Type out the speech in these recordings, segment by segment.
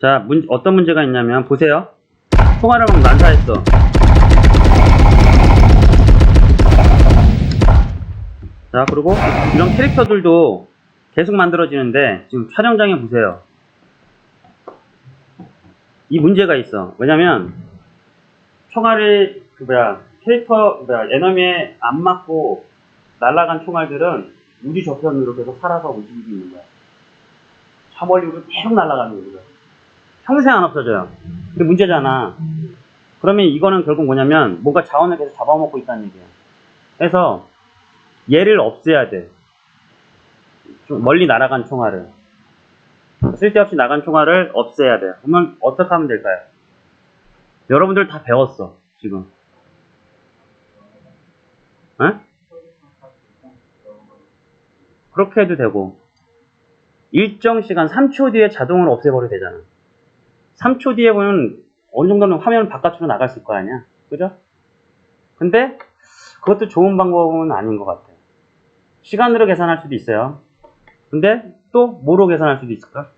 자, 문, 어떤 문제가 있냐면, 보세요. 통화를 막 난사했어. 자, 그리고 이런 캐릭터들도 계속 만들어지는데, 지금 촬영장에 보세요. 이 문제가 있어. 왜냐면, 총알이, 그 뭐야, 캐릭터, 뭐야, 에너미에 안 맞고 날아간 총알들은 우리 저편으로 계속 살아서 움직이고 있는 거야. 저 멀리로 계속 날아가는 거야. 평생 안 없어져요. 그게 문제잖아. 그러면 이거는 결국 뭐냐면, 뭔가 자원을 계속 잡아먹고 있다는 얘기야. 그래서, 얘를 없애야 돼. 좀 멀리 날아간 총알을. 쓸데없이 나간 총알을 없애야 돼. 그러면 어떻게 하면 될까요? 여러분들 다 배웠어, 지금. 에? 그렇게 해도 되고, 일정 시간 3초 뒤에 자동으로 없애버려도 되잖아. 3초 뒤에 보면 어느 정도는 화면 바깥으로 나갔을 거 아니야. 그죠? 근데 그것도 좋은 방법은 아닌 것 같아. 시간으로 계산할 수도 있어요. 근데 또 뭐로 계산할 수도 있을까?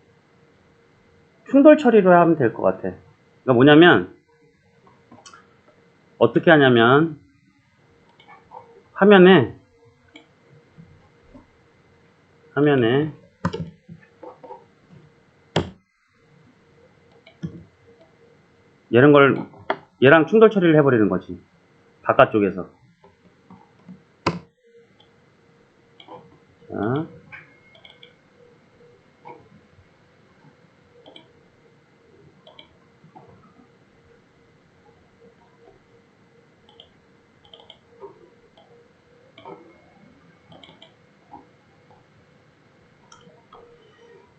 충돌 처리로 하면 될 것 같아. 그러니까 뭐냐면 어떻게 하냐면 화면에 화면에 이런 걸 얘랑 충돌 처리를 해버리는 거지. 바깥쪽에서. 자.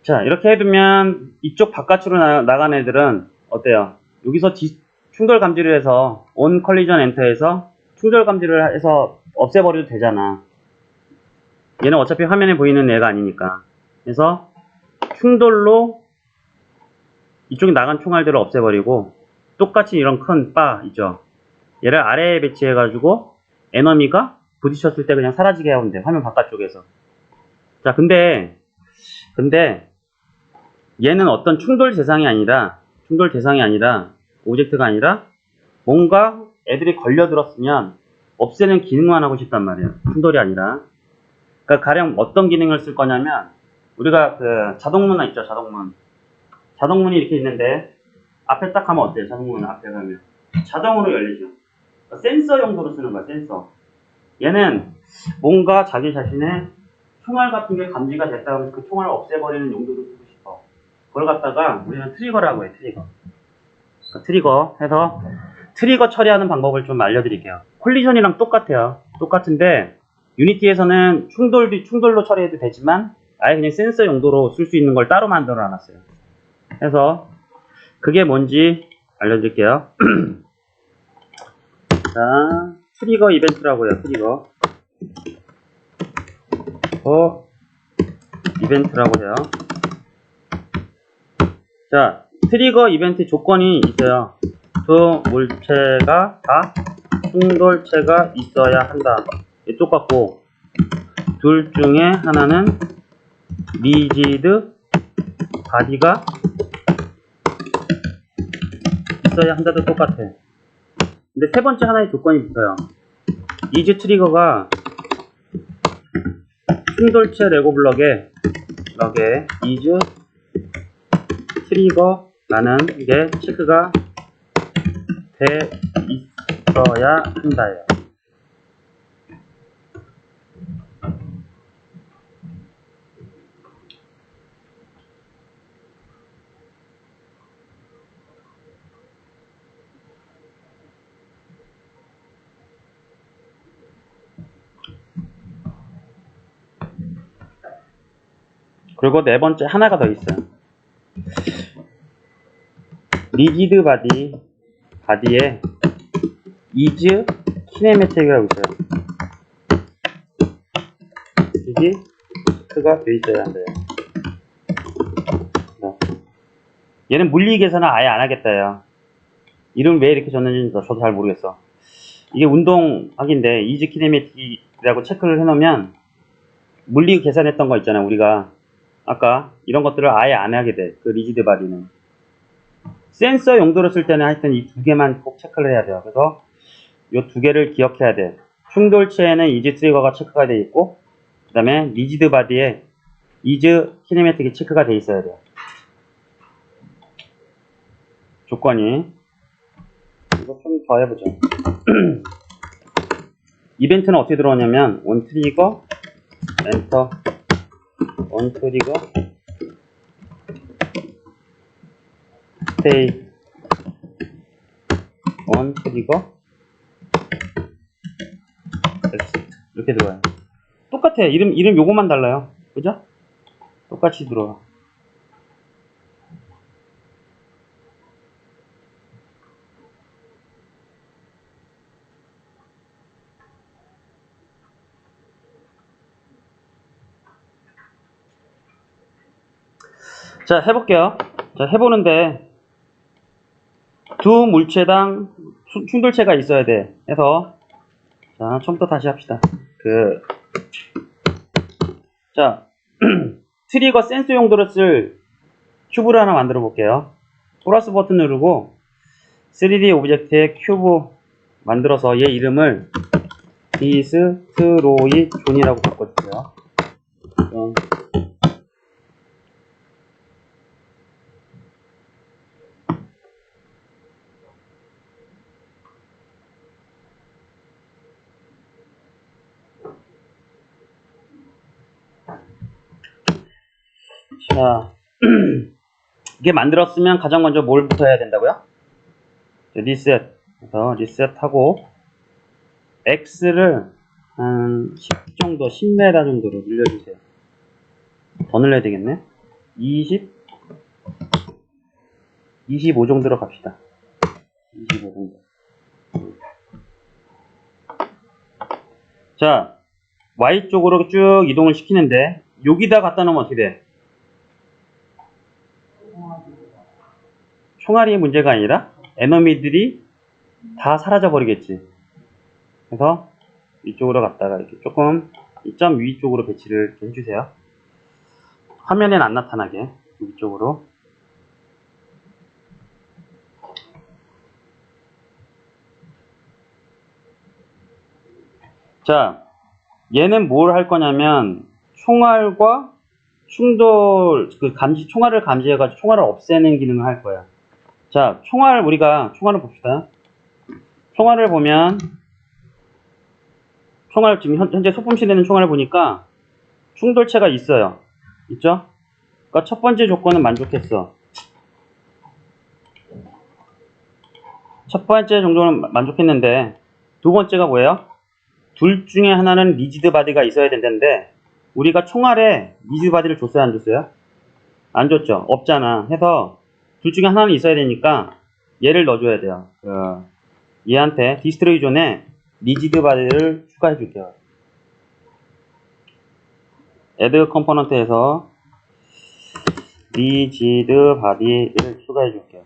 자, 이렇게 해두면 이쪽 바깥으로 나, 나간 애들은 어때요? 여기서 디- 충돌 감지를 해서 on collision enter에서 충돌 감지를 해서 없애버려도 되잖아. 얘는 어차피 화면에 보이는 애가 아니니까. 그래서 충돌로 이쪽에 나간 총알들을 없애버리고 똑같이 이런 큰 바 있죠. 얘를 아래에 배치해가지고 에너미가 부딪혔을 때 그냥 사라지게 하면 돼. 화면 바깥쪽에서. 자, 근데 근데 얘는 어떤 충돌 대상이 아니라 충돌 대상이 아니라 오젝트가 아니라 뭔가 애들이 걸려들었으면 없애는 기능만 하고 싶단 말이에요. 충돌이 아니라. 그러니까 가령 어떤 기능을 쓸 거냐면 우리가 그 자동문 있죠, 자동문. 자동문이 이렇게 있는데 앞에 딱 하면 어때요? 자동문 앞에 가면 자동으로 열리죠. 그러니까 센서 용도로 쓰는 거야, 센서. 얘는 뭔가 자기 자신의 총알 같은 게 감지가 됐다 하면 그 총알을 없애버리는 용도로 쓰고 싶어. 그걸 갖다가 우리는 트리거라고 해, 트리거. 그러니까 트리거 해서 트리거 처리하는 방법을 좀 알려드릴게요. 콜리전이랑 똑같아요. 똑같은데 유니티에서는 충돌 충돌로 처리해도 되지만 아예 그냥 센서 용도로 쓸 수 있는 걸 따로 만들어 놨어요. 그래서 그게 뭔지 알려드릴게요. 자, 트리거 이벤트라고 해요. 트리거. 어, 이벤트라고 해요. 자, 트리거 이벤트 조건이 있어요. 두 물체가 다 충돌체가 있어야 한다. 이 똑같고, 둘 중에 하나는 리지드 바디가 있어야 한다도 똑같아. 근데 세 번째 하나의 조건이 있어요. 이즈 트리거가 충돌체 레고 블럭에 블럭에 이즈 트리거 라는 게 체크가 돼 있어야 한다예요. 그리고 네 번째 하나가 더 있어요. 리지드 바디 바디에 이즈 키네메틱이라고 있어요. 이게 스가 돼 있어야 한대요. 네. 얘는 물리 계산을 아예 안 하겠다요. 이름 왜 이렇게 줬는지 저도 잘 모르겠어. 이게 운동학인데 이즈 키네메틱이라고 체크를 해놓으면 물리 계산했던 거 있잖아 우리가 아까 이런 것들을 아예 안 하게 돼. 그 리지드 바디는. 센서 용도로 쓸 때는 하여튼 이 두 개만 꼭 체크를 해야 돼요. 그래서 이 두 개를 기억해야 돼. 충돌체에는 이즈 트리거가 체크가 돼 있고, 그 다음에 리지드 바디에 이즈 키네매틱이 체크가 돼 있어야 돼요. 조건이. 이거 좀 더 해보죠. 이벤트는 어떻게 들어오냐면, 온 트리거, 엔터, 온 트리거, 스테이, 온 트리거. 이렇게 들어와요. 똑같아. 이름, 이름 요것만 달라요. 그죠? 똑같이 들어와. 자, 해볼게요. 자, 해보는데, 두 물체당 충- 충돌체가 있어야 돼. 해서, 자, 처음부터 다시 합시다. 그, 자, 트리거 센서 용도로 쓸 큐브를 하나 만들어 볼게요. 플러스 버튼 누르고, 3D 오브젝트에 큐브 만들어서 얘 이름을 디스트로이 존이라고 바꿔주세요. 자, 이게 만들었으면 가장 먼저 뭘부터 해야 된다고요? 자, 리셋. 그래서 리셋하고 X를 한 10 정도, 10m 정도로 늘려주세요. 더 늘려야 되겠네. 20, 25 정도로 갑시다. 25 정도. 자, Y 쪽으로 쭉 이동을 시키는데 여기다 갖다 놓으면 어떻게 돼? 총알이 문제가 아니라 에너미들이 다 사라져 버리겠지. 그래서 이쪽으로 갔다가 이렇게 조금 이점 위쪽으로 배치를 이렇게 해주세요. 화면엔 안 나타나게 위쪽으로. 자, 얘는 뭘 할 거냐면 총알과 충돌 그 감지 총알을 감지해 가지고 총알을 없애는 기능을 할 거야. 자, 총알 우리가 총알을 봅시다. 총알을 보면 총알 지금 현- 현재 소품실에 있는 총알을 보니까 충돌체가 있어요. 있죠? 그러니까 첫 번째 조건은 만족했어. 첫 번째 정도는 마- 만족했는데 두 번째가 뭐예요? 둘 중에 하나는 리지드 바디가 있어야 된다는데 우리가 총알에 리지드 바디를 줬어요 안 줬어요? 안 줬죠. 없잖아. 해서 둘 중에 하나는 있어야 되니까 얘를 넣어줘야 돼요. 그, 얘한테 디스트로이 존에 리지드 바디를 추가해 줄게요. 애드 컴포넌트에서 리지드 바디를 추가해 줄게요.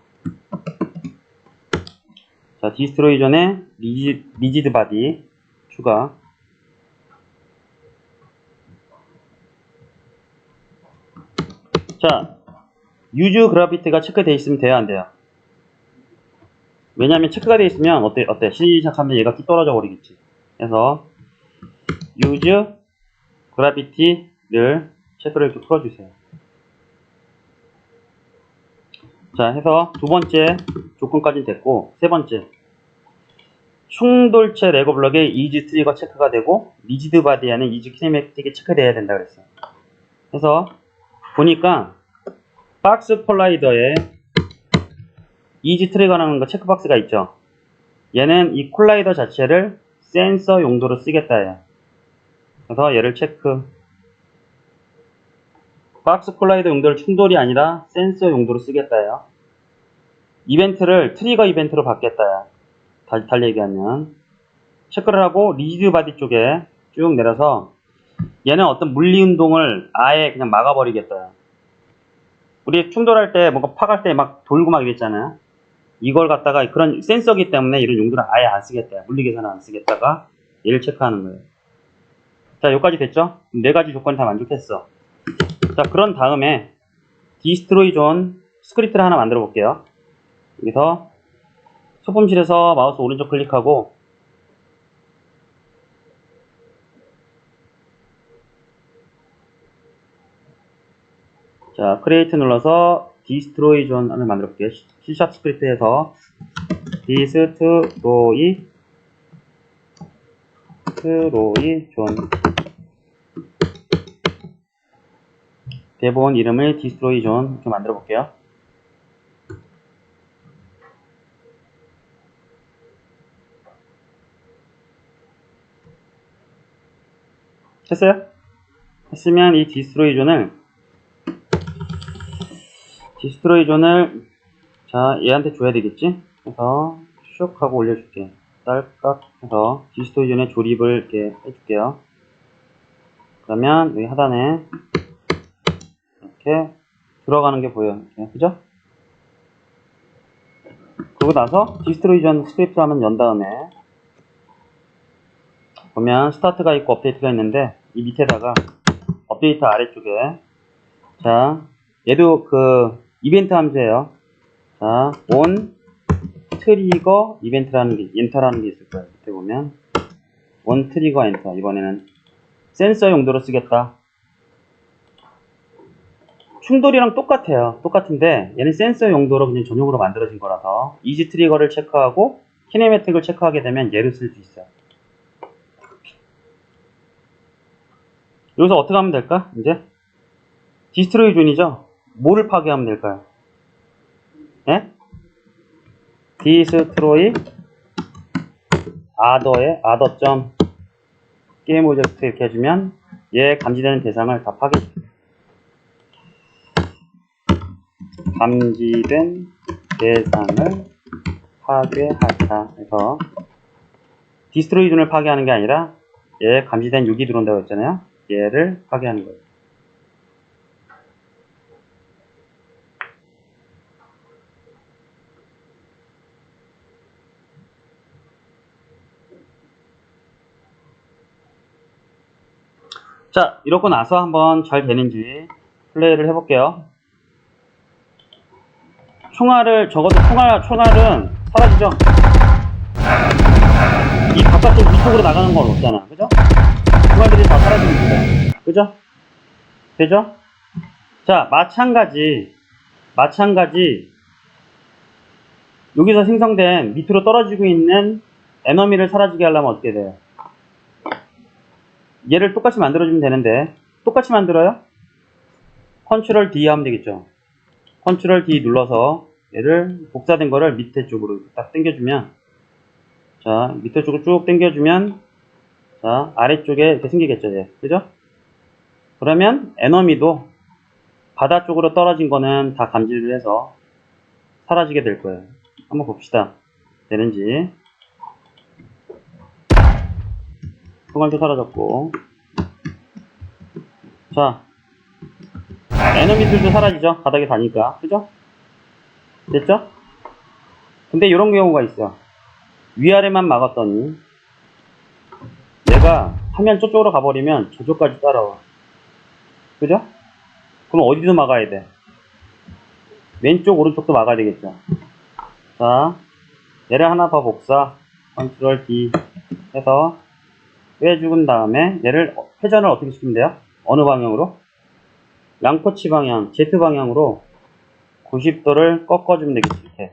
자, 디스트로이 존에 리지, 리지드 바디 추가. 자, 유즈 그래피티가 체크되어 있으면 돼요, 안 돼요? 왜냐면 체크가 되어 있으면 어때, 어때? 시작하면 얘가 뚝 떨어져 버리겠지. 그래서 유즈 그래피티를 체크를 이렇게 풀어주세요. 자, 해서 두 번째 조건까지 됐고, 세 번째. 충돌체 레고 블럭에 이즈 트리거 체크가 되고, 리지드 바디에는 이즈 키네매틱이 체크돼야 된다 그랬어요. 그래서 보니까 박스 콜라이더에 이지 트리거라는 거 체크박스가 있죠. 얘는 이 콜라이더 자체를 센서 용도로 쓰겠다예요. 그래서 얘를 체크. 박스 콜라이더 용도를 충돌이 아니라 센서 용도로 쓰겠다예요. 이벤트를 트리거 이벤트로 받겠다야. 달, 달 얘기하면 체크를 하고 리지드 바디 쪽에 쭉 내려서 얘는 어떤 물리 운동을 아예 그냥 막아버리겠다. 우리 충돌할 때 뭔가 파갈 때 막 돌고 막 이랬잖아요. 이걸 갖다가 그런 센서기 때문에 이런 용도를 아예 안 쓰겠다. 물리 계산을 안 쓰겠다가 얘를 체크하는 거예요. 자, 여기까지 됐죠? 네 가지 조건이 다 만족했어. 자, 그런 다음에 디스트로이 존 스크립트를 하나 만들어 볼게요. 여기서 소품실에서 마우스 오른쪽 클릭하고 자, 크리에이트 눌러서 디스트로이 존을 만들어 볼게요. C샵 스크립트에서 디스트로이 트로이 존 대본 이름을 디스트로이 존 이렇게 만들어 볼게요. 했어요? 했으면 이 디스트로이 존을 디스트로이 존을 자 얘한테 줘야 되겠지? 그래서 슉 하고 올려줄게. 딸깍 해서 디스트로이 존의 조립을 이렇게 해줄게요. 그러면 여기 하단에 이렇게 들어가는 게 보여요 그죠? 그러고 나서 디스트로이 존 스크립트 하면 연 다음에 보면 스타트가 있고 업데이트가 있는데 이 밑에다가 업데이트 아래쪽에 자 얘도 그 이벤트 함수예요. 자 on 트리거 이벤트라는 게 엔터라는 게 있을 거예요. 밑에 보면. on 트리거 엔터. 이번에는 센서 용도로 쓰겠다. 충돌이랑 똑같아요. 똑같은데 얘는 센서 용도로 그냥 전용으로 만들어진 거라서 이지 트리거를 체크하고 키네매틱을 체크하게 되면 얘를 쓸 수 있어요. 여기서 어떻게 하면 될까? 이제 디스트로이 존이죠? 뭐를 파괴하면 될까요? 예? 디스트로이 아더의 아더점 게임 오젝트 이렇게 해주면 얘 감지되는 대상을 다 파괴시켜 감지된 대상을 파괴하다 해서 디스트로이 존을 파괴하는 게 아니라 얘 감지된 6이 들어온다고 했잖아요 얘를 파괴하는 거예요. 자, 이러고 나서 한번 잘 되는지 플레이를 해볼게요. 총알을, 적어도 총알, 총알은 사라지죠? 이 바깥쪽 위쪽으로 나가는 건 없잖아. 그죠? 총알들이 다 사라집니다. 그죠? 되죠? 자, 마찬가지, 마찬가지, 여기서 생성된 밑으로 떨어지고 있는 에너미를 사라지게 하려면 어떻게 돼요? 얘를 똑같이 만들어주면 되는데, 똑같이 만들어요? 컨트롤 D 하면 되겠죠? 컨트롤 D 눌러서 얘를 복사된 거를 밑에 쪽으로 딱 당겨주면, 자, 밑에 쪽으로 쭉 당겨주면, 자, 아래쪽에 이렇게 생기겠죠, 얘. 그죠? 그러면 에너미도 바다 쪽으로 떨어진 거는 다 감지를 해서 사라지게 될 거예요. 한번 봅시다. 되는지. 총알도 사라졌고. 자, 에너미들도 사라지죠? 바닥에 다니까. 그죠? 됐죠? 근데 이런 경우가 있어. 위아래만 막았더니 얘가 화면 저쪽으로 가버리면 저쪽까지 따라와. 그죠? 그럼 어디도 막아야 돼? 왼쪽, 오른쪽도 막아야 되겠죠. 자, 얘를 하나 더 복사, 컨트롤 D 해서 빼주은 다음에 얘를 어- 회전을 어떻게 시키면 돼요? 어느 방향으로? 양꼬치 방향, Z 방향으로 90도를 꺾어주면 되겠지, 이렇게.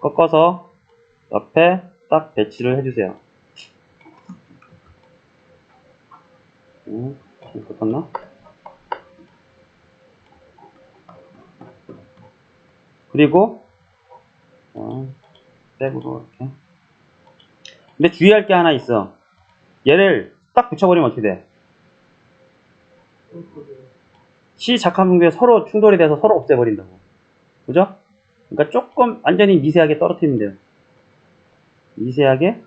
꺾어서 옆에 딱 배치를 해주세요. 음, 좀 붙었나? 그리고 어, 백으로 이렇게. 근데 주의할 게 하나 있어. 얘를 딱 붙여버리면 어떻게 돼? 시 작화분계 서로 충돌이 돼서 서로 없애버린다고. 그죠? 그러니까 조금 완전히 미세하게 떨어뜨리면 돼요. 미세하게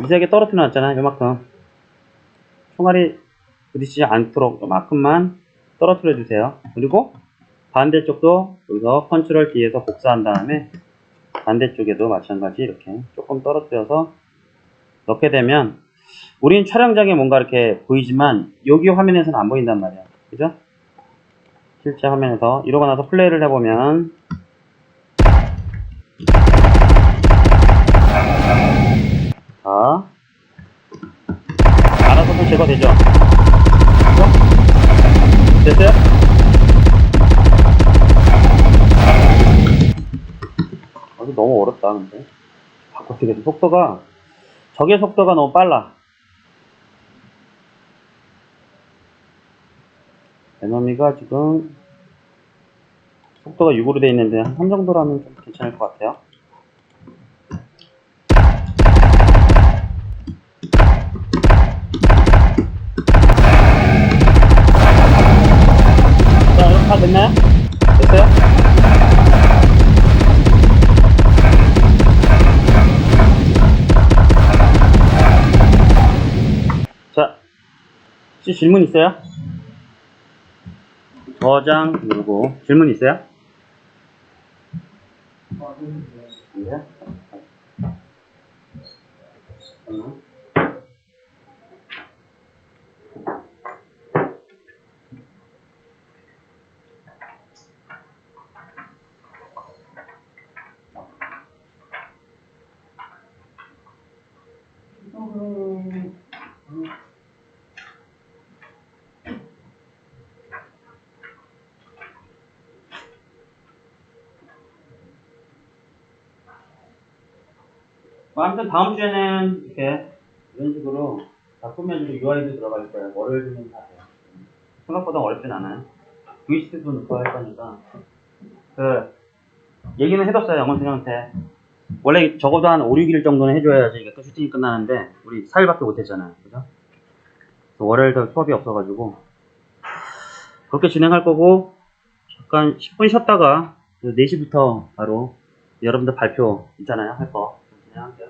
미세하게 떨어뜨려 놨잖아요. 요만큼. 총알이 부딪히지 않도록 요만큼만 떨어뜨려 주세요. 그리고 반대쪽도 여기서 컨트롤 D에서 복사한 다음에 반대쪽에도 마찬가지 이렇게 조금 떨어뜨려서 넣게 되면 우린 촬영장에 뭔가 이렇게 보이지만 여기 화면에서는 안 보인단 말이야. 그죠? 실제 화면에서 이러고 나서 플레이를 해보면 자 알아서 또 제거되죠 그죠? 됐어요? 아, 이거 너무 어렵다 근데 바꿔쓰기 속도가 적의 속도가 너무 빨라 에너미가 지금 속도가 6으로 되어 있는데 한 3 정도라면 좀 괜찮을 것 같아요. 자, 이렇게 다 됐나요? 됐어요? 혹시 질문 있어요? 저장 누르고 질문 있어요? 네. 아무튼 다음 주에는 이렇게 이런 식으로 다 꾸며주고 UI도 들어갈 거예요. 월요일이면 다 돼요. 생각보다 어렵진 않아요. VC도 넣고 할 거니까. 그, 얘기는 해뒀어요, 영원 선생한테. 원래 적어도 한 5, 6일 정도는 해줘야지 이게 또 슈팅이 끝나는데, 우리 4일밖에 못 했잖아요. 그죠? 월요일도 수업이 없어가지고. 그렇게 진행할 거고, 잠깐 10분 쉬었다가, 4시부터 바로 여러분들 발표 있잖아요, 할 거. 진행할게요.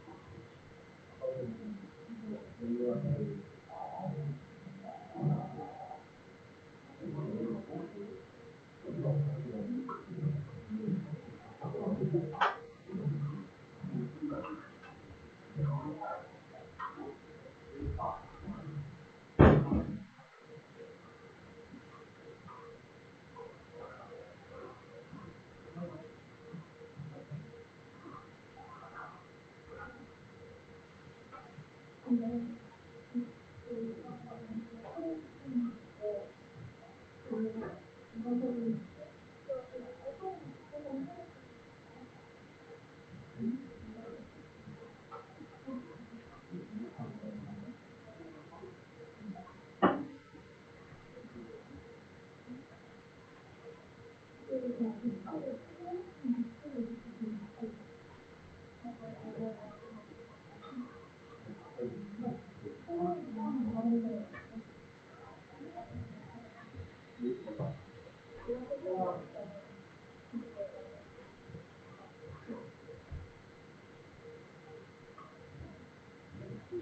하시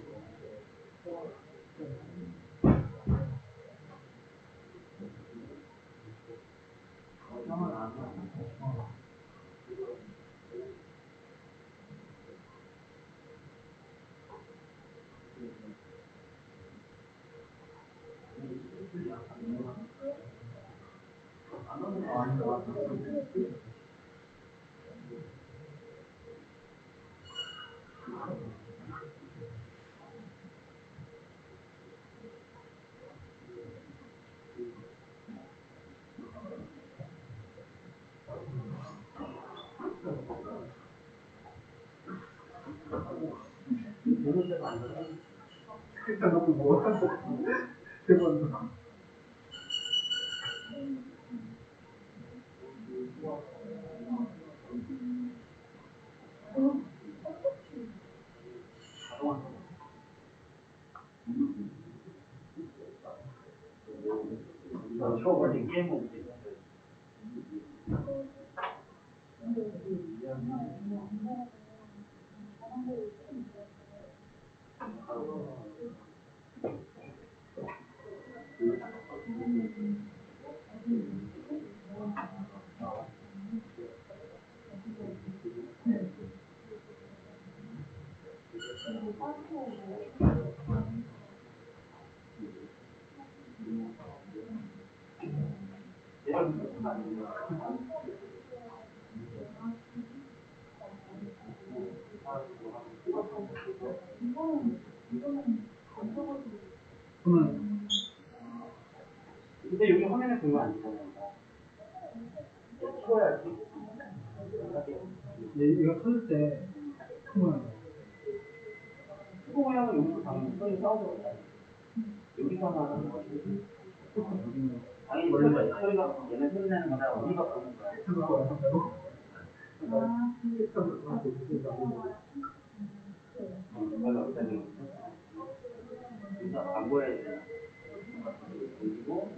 면 될것 같아요. 일단 너무 뭐 대본 초월이 게임 저는 근데 여기 화면에 보면 안 되잖아요. 키워야지. 얘- 얘가 터질 때 크면 수고 모양은 여기서 방금 손이 싸우고 여기서 나는 거지. 당연히 소리가, 소리가 얘는 소리 내는 거다. 우리가 보는 거야. 터질 거야. 거야. 돼. 그리고